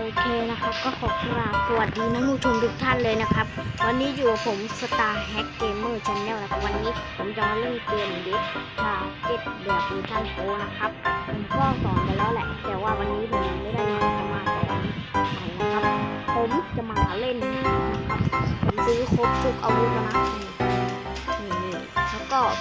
โอเคนะครับ ก็ขอกราบสวัสดีนักผู้ชมทุกท่านเลยนะครับ วันนี้อยู่กับผม Star Hack Gamer Channel นะครับวันนี้ผมจะมาเล่นเกมเด็กทาเก็ตแบบเวอร์ชันโปรนะครับผมก็สอนไปแล้วแหละ แต่ว่าวันนี้ผมไม่ได้มาจะมาสอนนะครับ ผมจะมาเล่นนะครับผมซื้อครบทุกอาวุธแล้วนะ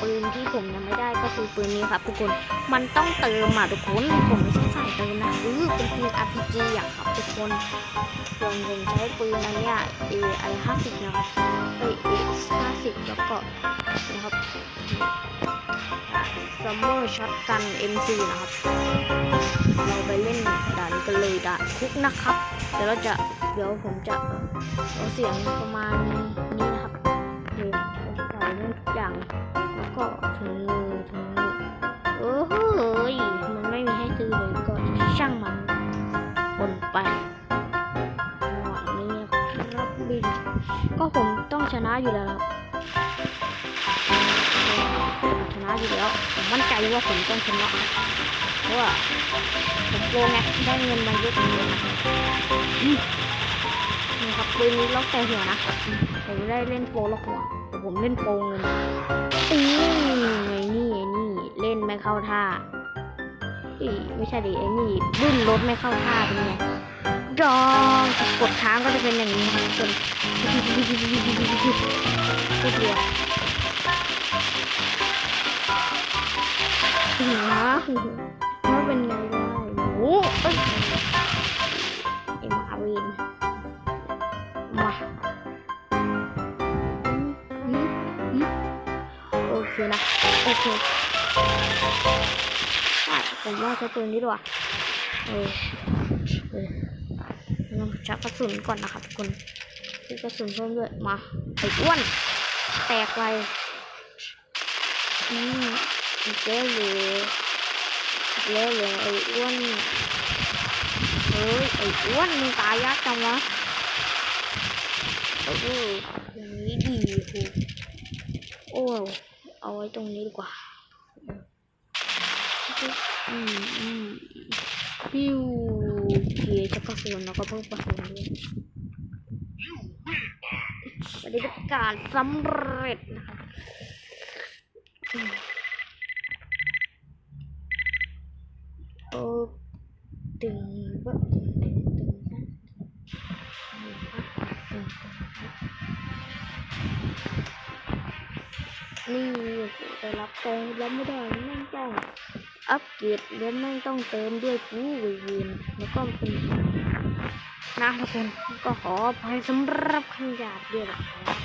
ปืนที่ผมยังไม่ได้ก็คือปืนนี้ครับทุกคน มันต้องเติมอะทุกคน ผมไม่ใช่สายเติมนะอือเป็นปืน RPG อะครับทุกคนส่วนผมใช้ปืนอันเนี้ย AI 50นะครับเอ้ย AX 50แล้วก็นะครับ Summer Shotgun M4 นะครับ เราไปเล่นด่านกันเลยด่านคุกนะครับ เดี๋ยวเราจะ เดี๋ยวผมจะเอาเสียงประมาณนี้ อถึงมือเออเฮ้ยมันไม่มีให้ซื้อเลยก็ช่างมันบนไปหวดนี้ครับบิน ก็ผมต้องชนะอยู่แล้วชนะอยู่แล้วผมมั่นใจว่าผมต้องชนะเพราะว่าผมโกงไงได้เงินมาเยอะเลยนะนี่ครับปืนนี้ล็อกแต่หัวนะผมได้เล่นโปรล็อกหัวแต่ผมเล่นโปรเงิน เข้าท่าอีไม่ใช่ดิไอ้นี่บึ้นรถไม่เข้าท่าเป็นไงจองกดค้างก็จะเป็นอย่างนี้จนพูดเดียวหัวว่าเป็นไงได้โอ้เอ้ยไอ้มาวินมาโอเคนะ โอเค ผมว่าใช้ปืนนี้ดีกว่าเออเออลองชักกระสุนก่อนนะครับทุกคนซื้อกระสุนเพิ่มด้วยมาไอ้อ้วน แตกไปอืมอีกแล้วเหลยอีกแล้วเหลยไอ้อ้วนเฮ้ยไอ้อ้วนมึงตายยากจังวะเอออย่างนี้ดีคูโอ้เอาไว้ตรงนี้ดีกว่า อืมอืมปิ้วเกียร์ชักระสุนแล้วก็เพิ่มกระสุนด้วยปฏิบัติการสำเร็จนะคะโอ้ตึงบะตึงตึงตึงนะตึงนี่ไปรับตรงรับไม่ได้ไม่ต้อง อัปเกรดแล้วไม่ต้องเติมด้วยกูเวนแล้วก็เป็นนะทุกคนก็ขออภัยสำหรับคำหยาบด้วยนะครับ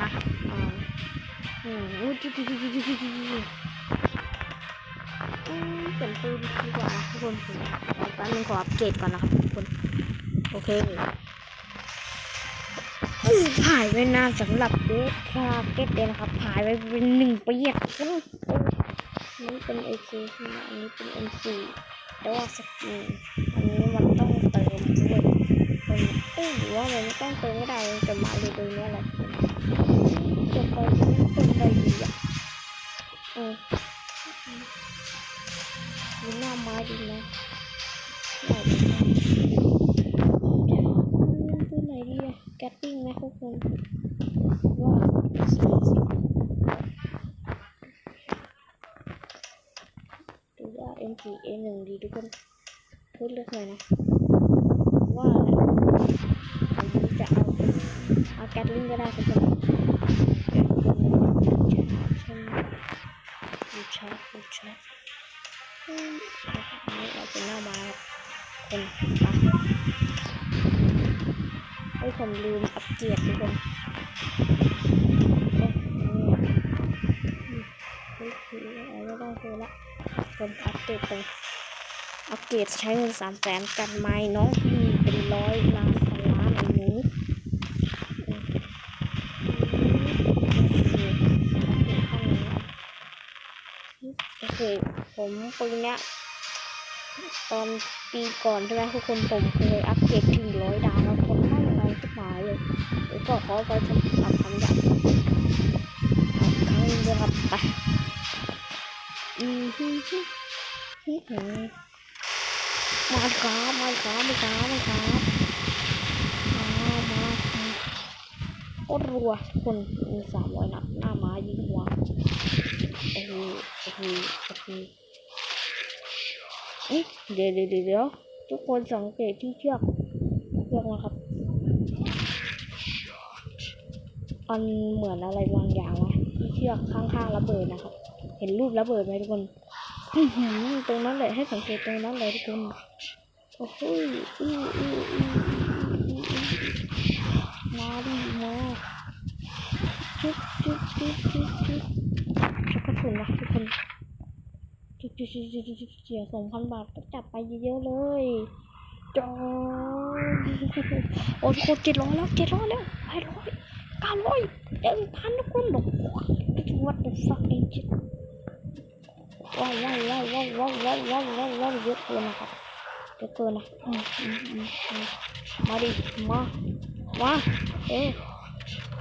นะเอ่อโอ้โหจุดจุดจุดจุดจุดจุดจุดอืมเป็นปืนดีกว่านะทุกคนแป๊บนึงขออัปเกรดก่อนนะครับทุกคนโอเคผ่านไปนานสำหรับเดทคาเก็ตเลยนะครับผ่านไปเป็นหนึ่งปีอะ นอันนี้เป็น AK ใช่ไหมอันนี้เป็น M4 แต่ว่าสกินอันนี้มันต้องเติมด้วยมันเอ้ยหรือว่ามันไม่ต้องเติมก็ได้จะมาเลยตรงนี้แหละจะไปจะไปดีอะเออมีหน้าไม้ดีนะไหนดีนะตัวไหนดีอะแกตติ้งไหมทุกคนว่าสามสิบ ห รือว่า M4 A1 ดีทุกคนพูดเลือกหน่อยนะ ว่าผมจะเอาเอาแกตลิงก็ได้ทุกคนชอบกูชาร์จดูชาอืมนนี้เราเป็นหน้าม้ครับคนไปเฮ้ผมลืมอัปเกรดทุกคนเอ้ยนนี้เฮ้ยคืออะไรก็ได้คือละ ผมอัปเดตไปอัปเกรดใช้เงินสามแสนกันไม้น้องพี่เป็นร้อยล้านพันล้านไอ้หนูโอเคผมปืนเนี้ยตอนปีก่อนใช่ไหมทุกคนผมเคยอัปเกรดถึงร้อยดาวแล้วคนไม่อะไรขึ้นมายเลยแล้วก็ขอไปทำทำคำหยาบเอาครั้งนึงเลยครับไป มฮึฮึฮึฮึมาครับมาครับมาครับมาครับมามาโคตรรัวทุกคนมีสามร้อยนัดหน้าม้ายิงหัวโอ้โหโอ้โหโอ้โหเอ๊ะเดี๋ยวเดี๋ยวเดี๋ยวเดี๋ยวทุกคนสังเกตที่เชือกเชือกนะครับมันเหมือนอะไรบางอย่างวะที่เชือกข้างๆระเบิดนะครับ เห็นรูประเบิดไหมทุกคน ตรงนั้นเลยให้สังเกตตรงนั้นเลยทุกคนโอ้โหอืออืออืออืออือมาดิมาจุ๊บจุ๊บจุ๊บจุ๊บจุ๊บแล้วก็ถุนนะทุกคนจุ๊บจุ๊บจุ๊บจุ๊บจุ๊บเสียสองพันบาทก็จับไปเยอะๆเลยจอโอ้ทุกคนเจ็ดร้อยแล้วเจ็ดร้อยแล้วแปดร้อยเก้าร้อยเจ็ดพันทุกคนหรอกวัด the fuck เองจิ ว้าวว้าวว้าวว้าวว้าวว้าวว้าวว้าวเยอะเกินนะครับเดี๋ยวเกินนะมาดิมามาเอ๊ะ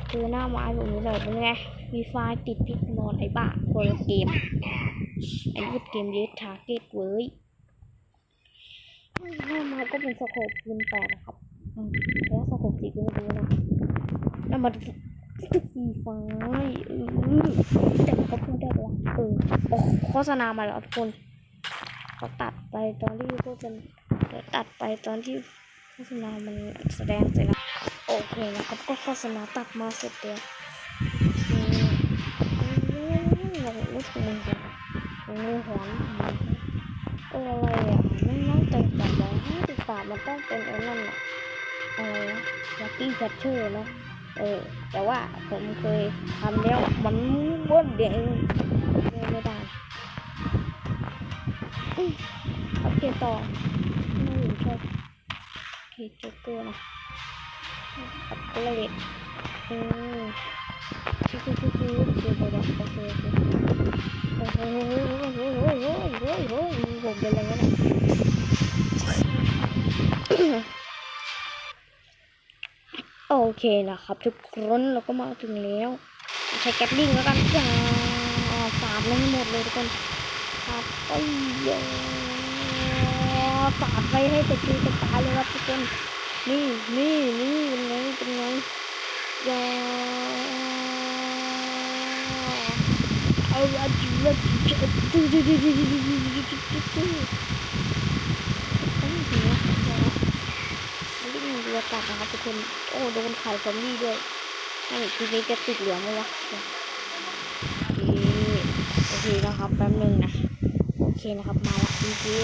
คือหน้าไม้แบบนี้เลยเป็นไงมีไฟติดที่นอนไอ้บ้าคนละเกมไอ้พูดเกมเยสทาร์เก็ตเว้ยหน้าไม้ก็เป็นสโคปปืนแปดนะครับแล้วสโคปสีก็ไม่รู้นะแล้วมั นสีฟล์เออแต่ก็พูดได้ปะวะเออโอ้โฆษณามาแล้วทุกคนเขาตัดไปตอนที่พวกกันตัดไปตอนที่โฆษณามันแสดงเสร็จแล้วโอเคนะครับก็โฆษณาตัดมาเสร็จแล้วรู้สึกมึงจังงงหอนเอออะไรอะไม่น้องเต็มตัดแล้วห้าสิบบาทมันต้องเป็นไอ้นั่นอะอะไรนะลักกี้แคชเชอร์เนาะ เออ แต่ว่าผมเคยทำแล้วมันบ้วนเดียวไม่ได้โอเคต่อไม่อยู่ชอบโอเคโจ๊กเกอร์นะอัปเกรดอืมชิชิชิชิชิเดี๋ยวเดี๋ยวโอเคโอเคโอ้โหโอ้โหโอ้โหโอ้โหโอ้โหผมเป็นอะไรวะเนี่ย โอเคนะครับ ทุกคนเราก็มาถึงแล้ว ใช้แก๊สลิงแล้วกันจ้าสามเลยให้หมดเลยทุกคนครับไปเยอะสาดไปให้กระจุยกระจายเลยครับทุกคนนี่นี่นี่เป็นไงเป็นไงยาเอาละจีละจีดูดูดูดูดูดูดูดูดูดูดูต้องหัวหัว มันเดือตัดนะครับทุกคน โอ้โดนไข่ซอมบี้ด้วยนี่ทีนี้จะติดเหลืองไหมวะโอเคนะครับแป๊บนึงนะ โอเคนะครับมาละจริง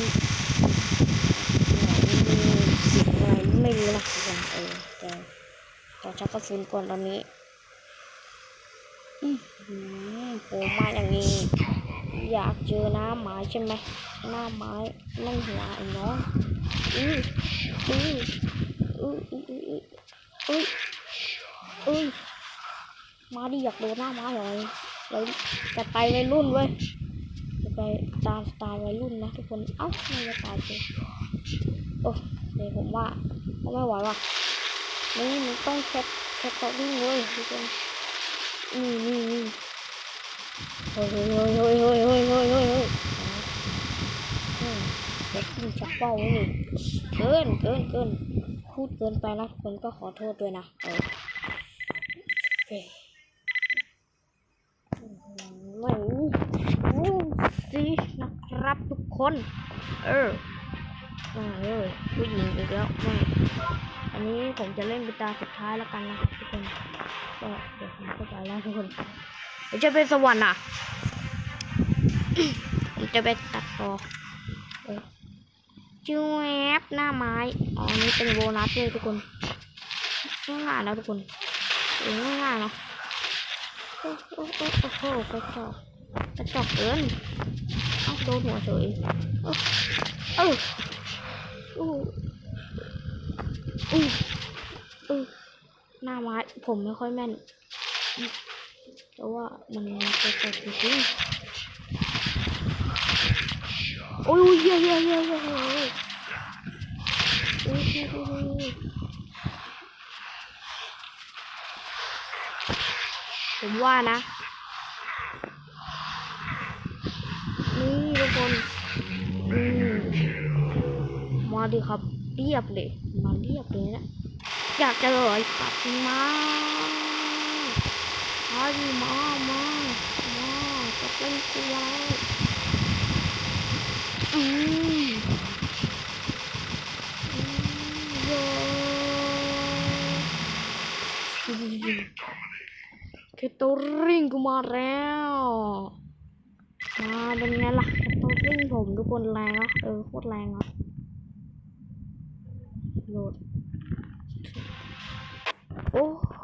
ๆไหนมีสิบอะไรไม่รู้นะทุกคนเออแต่แต่ชักกระสุนก่อนตอนนี้อืมโผล่มาอย่างนี้ อยากเจอหน้าไม้ใช่ไหมหน้าไม้นั่งหัวไอ้น้องอืออือ อืออืออืออืออือมาดิอยากโดนหน้าม้เหรอเลยจะไปวัยรุ่นเว้ยจะไปตามสไตล์วัยรุ่นนะทุกคน เอ้าไม่จะตายเลยโอ้เดี๋ยวผมว่าผมไม่ไหวว่ะนี่มันต้องแคปแคปตัววิ่งเว้ยทุกคนนี่นี่นี่เฮ้ยเฮ้ยเฮ้ยเฮ้ยเฮ้ยเฮ้ยเฮ้ยเฮ้ยเฮ้ยเด็กยิงชักเป้าไว้นี่เกินเกินเกิน พูดเกินไปนะทุกคนก็ขอโทษด้วยนะเออโอเคไม่รู้สินะครับทุกคน เออมาเลยผู้หญิงอีกแล้วไม่อันนี้ผมจะเล่นเป็นตาสุดท้ายแล้วกันนะครับทุกคนก็เดี๋ยวผมก็ไปแล้วทุกคนเดี๋ยวจะเป็นสวรรค์อะผมจะไปตัดต่อ จิ้วแอปหน้าไม้ อ๋ออันนี่เป็นโบนัสเลยทุกคน ง่ายๆแล้วทุกคนเออง่ายๆเนาะ โอ้โอ้โอ้โหกระจอกกระจอกเกินเอาโดนหัวเฉยเออเอออู้อู้อู้หน้าไม้ผมไม่ค่อยแม่นแต่ว่ามันจะตกจริงๆ โอ้ยเยอะเยอะเยอะเยอะเลยโอ้ยโอ้ยผมว่านะ นี่ทุกคนมาดิครับ เรียบเลย มาเรียบเลยนะอยากจะเลยสัตว์มามาดิมามามาจะเล่นกูแล้ว เคโตริงกูมาแล้วมาเป็นไงล่ะแคโตริงผมทุกคนแรงอะเออโคตรแรงอะโหลดโอ้โ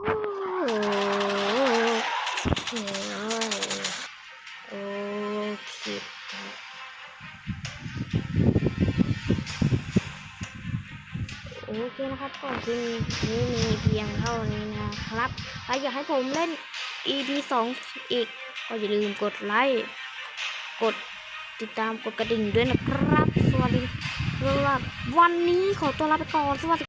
ห เคนะครับก็คลิปนี้มีเพียงเท่านี้นะครับใครอยากให้ผมเล่น EP 2 อีก ก็อย่าลืมกดไลค์กดติดตามกดกระดิ่งด้วยนะครับ สวัสดีสำหรับวันนี้ขอตัวลาไปก่อนสวัสดี